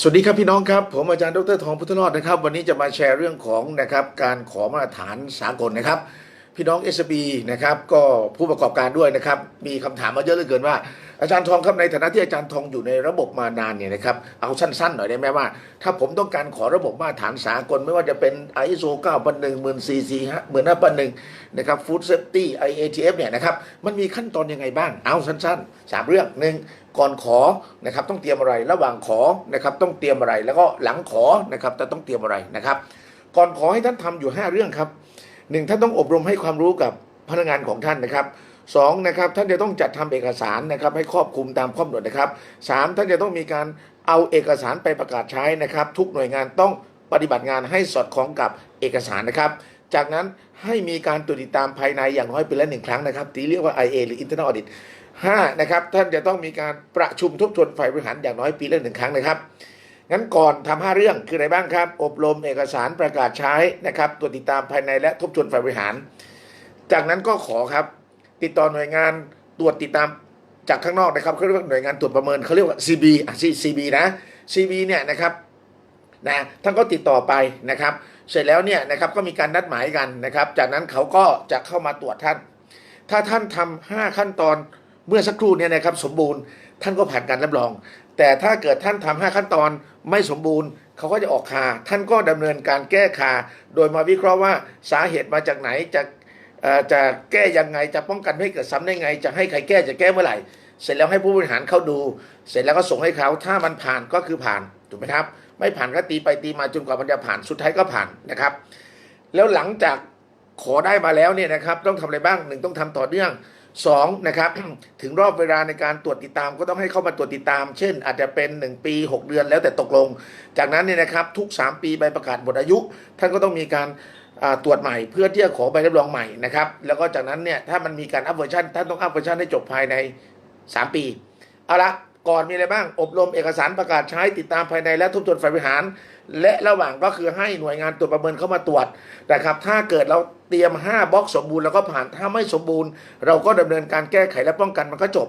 สวัสดีครับพี่น้องครับ ผมอาจารย์ดรทองพุทธนอดนะครับ วันนี้จะมาแชร์เรื่องของนะครับการขอมาตรฐานสากลนะครับ พี่น้อง s อ b นะครับก็ผู้ประกอบการด้วยนะครับ มีคำถามมาเยอะเหลือเกินว่า อาจารย์ทองครับในฐานะที่อาจารย์ทองอยู่ในระบบมานานเนี่ยนะครับเอาสั้นๆหน่อยได้ไหมว่า ถ้าผมต้องการขอระบบมาตรฐานสากลไม่ว่าจะเป็น ISO 9001 14000 15001นะครับ Food Safety IATF เนี่ยนะครับมันมีขั้นตอนยังไงบ้าง เอาสั้นๆสามเรื่องหนึ่งก่อนขอนะครับต้องเตรียมอะไรระหว่างขอนะครับต้องเตรียมอะไรแล้วก็หลังขอนะครับจะต้องเตรียมอะไรนะครับ ก่อนขอให้ท่านทำอยู่ 5 เรื่องครับ หนึ่งท่านต้องอบรมให้ความรู้กับพนักงานของท่านนะครับสองนะครับท่านจะต้องจัดทำเอกสารนะครับให้ครอบคลุมตามข้อกำหนดนะครับสามท่านจะต้องมีการเอาเอกสารไปประกาศใช้นะครับ ทุกหน่วยงานต้องปฏิบัติงานให้สอดคล้องกับเอกสารนะครับ จากนั้นให้มีการตรวจติดตามภายในอย่างน้อยปีละหนึ่งครั้งนะครับที่เรียกว่า IA หรือ Internal Audit ห้านะครับท่านจะต้องมีการประชุมทบทวนฝ่ายบริหารอย่างน้อยปีละหนึ่งครั้งนะครับ งั้นก่อนทำห้าเรื่องคืออะไรบ้างครับ อบรมเอกสารประกาศใช้นะครับตรวจติดตามภายในและทบทวนฝ่ายบริหาร จากนั้นก็ขอครับ ติดต่อหน่วยงานตรวจติดตามจากข้างนอกนะครับเขาเรียกว่าหน่วยงานตรวจประเมินเขาเรียกว่า CB อะ CB นะ CB เนี่ยนะครับนะท่านก็ติดต่อไปนะครับ เสร็จแล้วเนี่ยนะครับก็มีการนัดหมายกันนะครับ จากนั้นเขาก็จะเข้ามาตรวจท่าน ถ้าท่านทำห้าขั้นตอนเมื่อสักครู่เนี่ยนะครับสมบูรณ์ ท่านก็ผ่านการรับรอง แต่ถ้าเกิดท่านทำห้าขั้นตอนไม่สมบูรณ์เขาก็จะออกคา ท่านก็ดำเนินการแก้คา โดยมาวิเคราะห์ว่าสาเหตุมาจากไหนจะจะแก้ยังไงจะป้องกันไม่ให้เกิดซ้ำได้ไง จะให้ใครแก้จะแก้เมื่อไหร่ เสร็จแล้วให้ผู้บริหารเข้าดู เสร็จแล้วก็ส่งให้เขาถ้ามันผ่านก็คือผ่านถูกไหมครับ ไม่ผ่านก็ตีไปตีมาจนกว่ามันจะผ่านสุดท้ายก็ผ่านนะครับ แล้วหลังจากขอได้มาแล้วเนี่ยนะครับ ต้องทำอะไรบ้างหนึ่งต้องทำต่อเนื่อง สองนะครับถึงรอบเวลาในการตรวจติดตามก็ต้องให้เข้ามาตรวจติดตาม เช่น อาจจะเป็น 1 ปี 6 เดือนแล้วแต่ตกลง จากนั้นเนี่ยนะครับทุก 3 ปีใบประกาศหมดอายุ ท่านก็ต้องมีการตรวจใหม่เพื่อที่จะขอใบรับรองใหม่นะครับแล้วก็จากนั้นเนี่ยถ้ามันมีการอัพเวอร์ชันท่านต้องอัพเวอร์ชันให้จบภายใน 3 ปีเอาละก่อนมีอะไรบ้าง อบรมเอกสารประกาศใช้ติดตามภายในและทบทวนฝ่ายบริหาร และระหว่างก็คือให้หน่วยงานตรวจประเมินเข้ามาตรวจนะครับ ถ้าเกิดเราเตรียม 5บล็อกสมบูรณ์แล้วก็ผ่านถ้าไม่สมบูรณ์ เราก็ดำเนินการแก้ไขและป้องกันมันก็จบ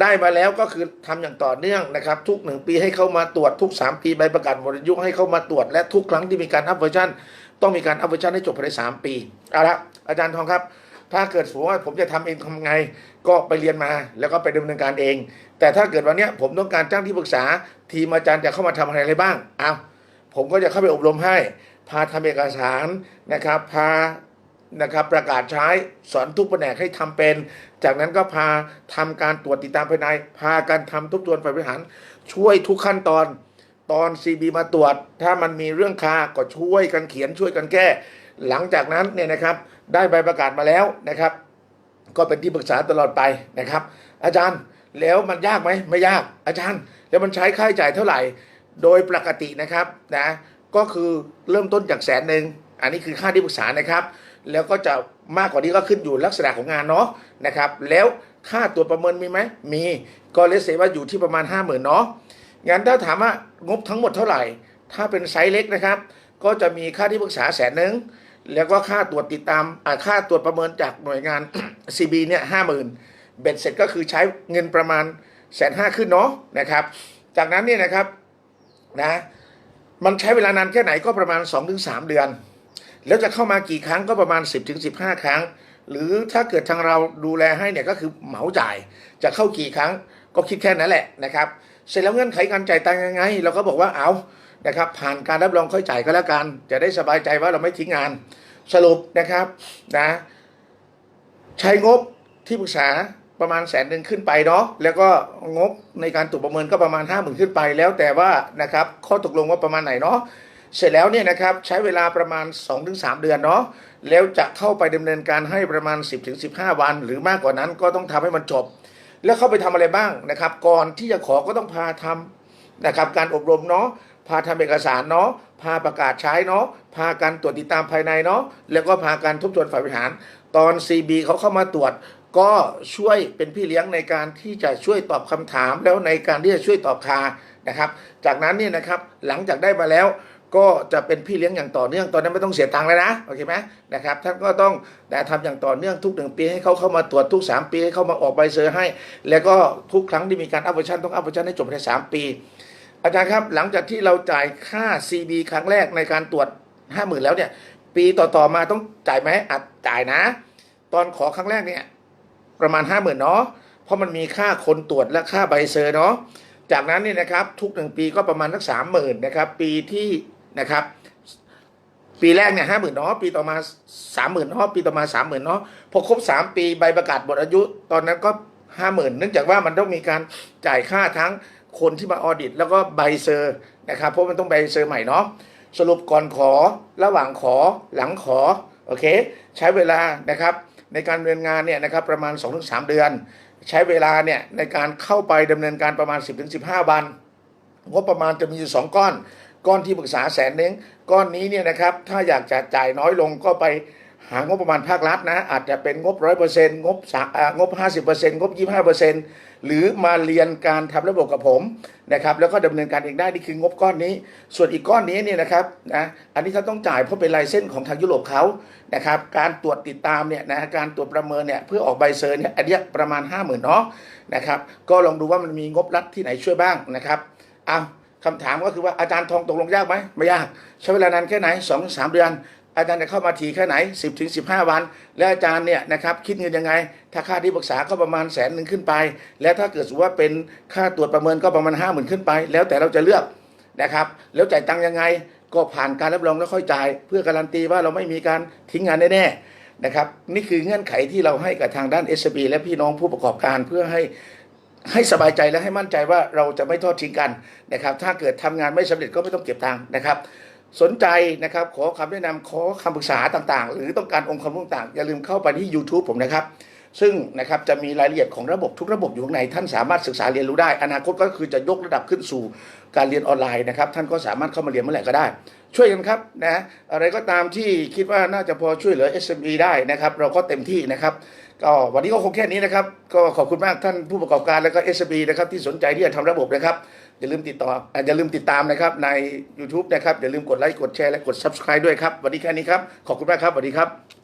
ได้มาแล้วก็คือทำอย่างต่อเนื่องนะครับ ทุก 1 ปีให้เข้ามาตรวจทุก 3 ปีใบประกาศหมดอายุให้เข้ามาตรวจ และทุกครั้งที่มีการอัพเวอร์ชันต้องมีการอัพเวอร์ชันให้จบภายใน3ปีเอาละอาจารย์ทองครับถ้าเกิดสมมติว่าผมจะทำเองทำไง ก็ไปเรียนมาแล้วก็ไปดำเนินการเอง แต่ถ้าเกิดวันนี้ผมต้องการจ้างที่ปรึกษา ทีมอาจารย์จะเข้ามาทำอะไรอะไรบ้างเอา ผมก็จะเข้าไปอบรมให้ พาทำเอกสารนะครับ พานะครับประกาศใช้สอนทุกแผนกให้ทำเป็น จากนั้นก็พาทำการตรวจติดตามภายใน พาการทำทบทวนฝ่ายบริหาร ช่วยทุกขั้นตอน ตอน CB มาตรวจ ถ้ามันมีเรื่องคาก็ช่วยกันเขียนช่วยกันแก้ หลังจากนั้นเนี่ยนะครับได้ใบประกาศมาแล้วนะครับ ก็เป็นที่ปรึกษาตลอดไปนะครับ อาจารย์แล้วมันยากไหมไม่ยากอาจารย์ แล้วมันใช้ค่าใช้จ่ายเท่าไหร่ โดยปกตินะครับนะก็คือเริ่มต้นจากแสนหนึ่งอันนี้คือค่าที่ปรึกษานะครับ แล้วก็จะมากกว่านี้ก็ขึ้นอยู่ลักษณะของงานเนาะนะครับ แล้วค่าตัวประเมินมีไหมมีก็เลเซว่าอยู่ที่ประมาณ 5 0,000เนาะงั้นถ้าถามว่างบทั้งหมดเท่าไหร่ ถ้าเป็นไซส์เล็กนะครับ ก็จะมีค่าที่ปรึกษาแสนหนึ่งแล้วก็ค่าตรวจติดตามค่าตรวจประเมินจากหน่วยงาน CB เนี่ยห้าหมื่นเบ็ดเสร็จก็คือใช้เงินประมาณแสนห้าขึ้นเนาะนะครับ จากนั้นเนี่ยนะครับ นะมันใช้เวลานานแค่ไหนก็ประมาณ 2-3 เดือน แล้วจะเข้ามากี่ครั้งก็ประมาณ 10-15 ครั้ง หรือถ้าเกิดทางเราดูแลให้เนี่ยก็คือเหมาจ่าย จะเข้ากี่ครั้งก็คิดแค่นั้นแหละนะครับ เสร็จแล้วเงื่อนไขการจ่ายตังค์ยังไง เราก็บอกว่าเอานะครับ ผ่านการรับรองค่อยจ่ายก็แล้วกัน จะได้สบายใจว่าเราไม่ทิ้งงานสรุปนะครับนะใช้งบที่ปรึกษา ประมาณแสนหนึ่งขึ้นไปเนาะแล้วก็งบในการตรวจประเมินก็ประมาณห้าหมื่นขึ้นไป แล้วแต่ว่านะครับข้อตกลงว่าประมาณไหนเนาะเสร็จแล้วเนี่ยนะครับใช้เวลาประมาณ 2-3 เดือนเนาะแล้วจะเข้าไปดำเนินการให้ประมาณ 10-15 วัน หรือมากกว่านั้นก็ต้องทำให้มันจบ แล้วเข้าไปทำอะไรบ้างนะครับ ก่อนที่จะขอก็ต้องพาทำนะครับการอบรมเนาะพาทำเอกสารเนาะพาประกาศใช้เนาะพาการตรวจติดตามภายในเนาะแล้วก็พาการทบทวนฝ่ายบริหาร ตอน CB เขาเข้ามาตรวจ ก็ช่วยเป็นพี่เลี้ยงในการที่จะช่วยตอบคำถามแล้วในการที่จะช่วยตอบคานะครับ จากนั้นนี่นะครับหลังจากได้มาแล้วก็จะเป็นพี่เลี้ยงอย่างต่อเนื่องตอนนั้นไม่ต้องเสียตังค์แล้วนะโอเคไหมนะครับท่านก็ต้องแต่ทำอย่างต่อเนื่องทุกหนึ่งปีให้เขาเข้ามาตรวจทุก 3 ปีให้เขามาออกใบเซอร์ให้ แล้วก็ทุกครั้งที่มีการอัพเวอร์ชันต้องอัพเวอร์ชันให้จบภายใน3ปี อาจารย์ครับหลังจากที่เราจ่ายค่า CB ครั้งแรกในการตรวจ 50,000 แล้วเนี่ยปีต่อๆมาต้องจ่ายไหมอัดจ่ายนะ ตอนขอครั้งแรกเนี่ย ประมาณ 50,000เนาะเพราะมันมีค่าคนตรวจและค่าใบเซอร์เนาะจากนั้นเนี่ยนะครับทุกหนึ่งปีก็ประมาณสักสามหมื่นนะครับปีที่นะครับปีแรกเนี่ยห้าหมื่นเนาะปีต่อมาสามหมื่นเนาะปีต่อมาสามหมื่นเนาะพอครบสามปีใบประกาศหมดอายุ ตอนนั้นก็ห้าหมื่นเนื่องจากว่ามันต้องมีการจ่ายค่าทั้งคนที่มาออดิต แล้วก็ใบเซอร์นะครับเพราะมันต้องใบเซอร์ใหม่เนาะสรุปก่อนขอระหว่างขอหลังขอโอเค ใช้เวลานะครับ ในการดำเนินงานเนี่ยนะครับประมาณ 2-3 เดือน ใช้เวลาเนี่ยในการเข้าไปดำเนินการประมาณ 10-15 วัน งบประมาณจะมีอยู่สองก้อน ก้อนที่ปรึกษาแสนนึงก้อนนี้เนี่ยนะครับถ้าอยากจะจ่ายน้อยลงก็ไป หางบประมาณภาครัฐนะอาจจะเป็นงบร้อยเปอร์เซ็นต์งบสาอ่างบห้าสิบเปอร์เซ็นต์งบยี่ห้าเปอร์เซ็นต์หรือมาเรียนการทำระบบกับผมนะครับแล้วก็ดำเนินการเองได้นี่คืองบก้อนนี้ ส่วนอีกก้อนนี้เนี่ยนะครับนะอันนี้ถ้าต้องจ่ายเพราะเป็นลายเส้นของทางยุโรปเขานะครับการตรวจติดตามเนี่ยนะการตรวจประเมินเนี่ยเพื่อออกใบเซอร์เนี่ยอันเนี้ประมาณห้าหมื่นเนาะนะครับก็ลองดูว่ามันมีงบรัฐที่ไหนช่วยบ้างนะครับเอาคำถามก็คือว่าอาจารย์ทองตกลงยากไหมไม่ยาก ใช้เวลานานแค่ไหนสองสามเดือน อาจารย์จะเข้ามาทีแค่ไหน 10ถึง15 วัน และอาจารย์เนี่ยนะครับคิดเงินยังไง ถ้าค่าที่ปรึกษาก็ประมาณแสนหนึ่งขึ้นไป และถ้าเกิดสว่าเป็นค่าตรวจประเมินก็ประมาณห้าหมื่นขึ้นไป แล้วแต่เราจะเลือกนะครับแล้วจ่ายตังค์ยังไงก็ผ่านการรับรองแล้วค่อยจ่าย เพื่อการันตีว่าเราไม่มีการทิ้งงานแน่ๆนะครับนี่คือเงื่อนไขที่เราให้กับทางด้าน s อ b และพี่น้องผู้ประกอบการเพื่อให้ให้สบายใจและให้มั่นใจว่าเราจะไม่ทอดทิ้งกันนะครับถ้าเกิดทำงานไม่สำเร็จก็ไม่ต้องเก็บตังค์นะครับ สนใจนะครับขอคำแนะนำขอคำปรึกษาต่างๆ หรือต้องการองค์ความรู้ต่างๆอย่าลืมเข้าไปที่ YouTube ผมนะครับ ซึ่งนะครับจะมีรายละเอียดของระบบทุกระบบอยู่ข้างในท่านสามารถศึกษาเรียนรู้ได้ อนาคตก็คือจะยกระดับขึ้นสู่การเรียนออนไลน์นะครับ ท่านก็สามารถเข้ามาเรียนเมื่อไหร่ก็ได้ ช่วยกันครับนะอะไรก็ตามที่คิดว่าน่าจะพอช่วยเหลือ SME ได้นะครับ เราก็เต็มที่นะครับก็วันนี้ก็คงแค่นี้นะครับ ก็ขอบคุณมากท่านผู้ประกอบการแล้วก็ SME นะครับที่สนใจที่จะทำระบบนะครับอย่าลืมติดต่ออาอย่าลืมติดตามนะครับใน YouTube นะครับอย่าลืมกดไลค์กดแชร์และกด Subscribe ด้วยครับวันนี้แค่นี้ครับขอบคุณมากครับสวัสดีครับ